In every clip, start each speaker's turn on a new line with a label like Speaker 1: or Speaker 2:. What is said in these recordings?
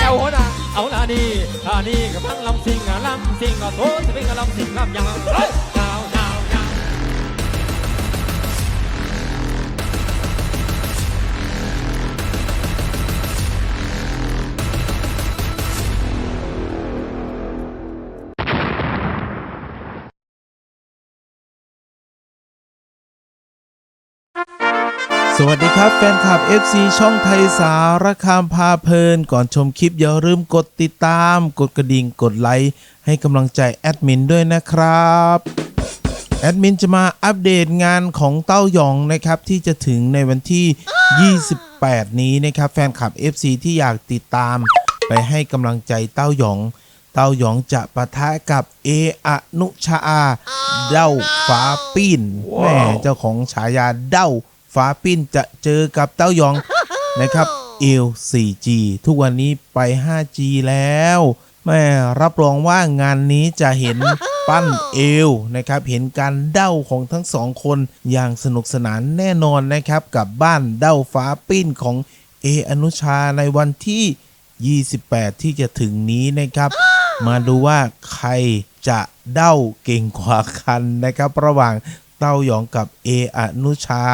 Speaker 1: เจ้าหัวหน้าเอาหน้าดีหน้านี่กับพังลำสิงห์ลำสิงห์ก็โตจะเป็นกับลำสิงห์ลำยังเฮ้ย
Speaker 2: สวัสดีครับแฟนคลับ FC ช่องไทยสารคามพาเพลิน ก่อนชมคลิปอย่าลืมกดติดตาม กดกระดิ่งกดไลค์ ให้กำลังใจแอดมินด้วยนะครับ แอดมินจะมาอัปเดตงานของเต้าหยองนะครับ ที่จะถึงในวันที่ 28 นี้นะครับ แฟนคลับ FC ที่อยากติดตาม ไปให้กำลังใจเต้าหยอง เต้าหยองจะปะทะกับเออนุชาเด้าฟ้าปิ้นแม่เจ้าของฉายาเด้า ฟ้าปิ้นจะเจอกับเต้าหยองนะครับเอล 4G ทุกวันนี้ไป 5G แล้วแม่รับรองว่างานนี้จะเห็นปั้นเอวนะครับเห็นการเด้าของทั้งสองคนอย่างสนุกสนานแน่นอนนะครับ กับบ้านเด้าฟ้าปิ้นของเออนุชาในวันที่ 28 ที่จะถึงนี้นะครับ มาดูว่าใครจะเด้าเก่งกว่ากันนะครับ ระหว่างเต้าหยองกับเออนุชา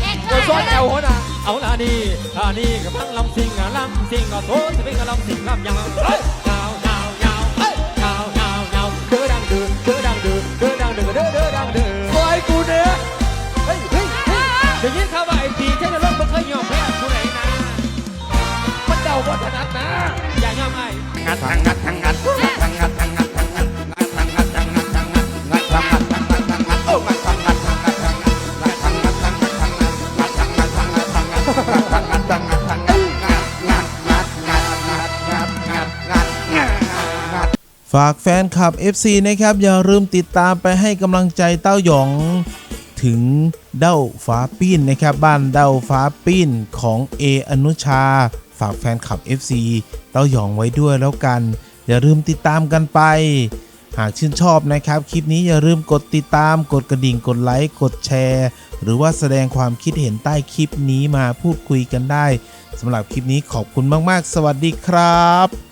Speaker 3: เน็กเจ้
Speaker 4: อ
Speaker 3: นเจ้า
Speaker 1: หัวหน้าเอาละนี่ท่านี่กับพังลำสิงอะลำสิงอะโถจะเป็นกับลำสิงลำยังเฮ้ยยาวยาวยาวเฮ้ยยาวยาวยาวเดือดังเดือเดือดังเดือเดือดังเดือเดือเดือดังเดือปล่อยกูเด้อเฮ้ยเฮ้ยเฮ้ยเดี๋ยวยินข่าวว่าไอ้ปีเท่นรถมันเคยยอมแพ้กูไหนนะมันเดาบ่ถนัดนะอย่ายอมไอ้
Speaker 4: งัดทางงัดทางงัด
Speaker 2: ฝากแฟนคลับ FC นะครับ อย่าลืมติดตามไปให้กำลังใจเต้าหยอง ถึงเด้าฟ้าปิ้นนะครับ บ้านเด้าฟ้าปิ้นของเออนุชา ฝากแฟนคลับ FC เต้าหยองไว้ด้วยแล้วกัน อย่าลืมติดตามกันไป หากชื่นชอบนะครับ คลิปนี้อย่าลืมกดติดตาม กดกระดิ่ง กดไลค์ กดแชร์ หรือว่าแสดงความคิดเห็นใต้คลิปนี้มาพูดคุยกันได้สำหรับคลิปนี้ขอบคุณมาก ๆ สวัสดีครับ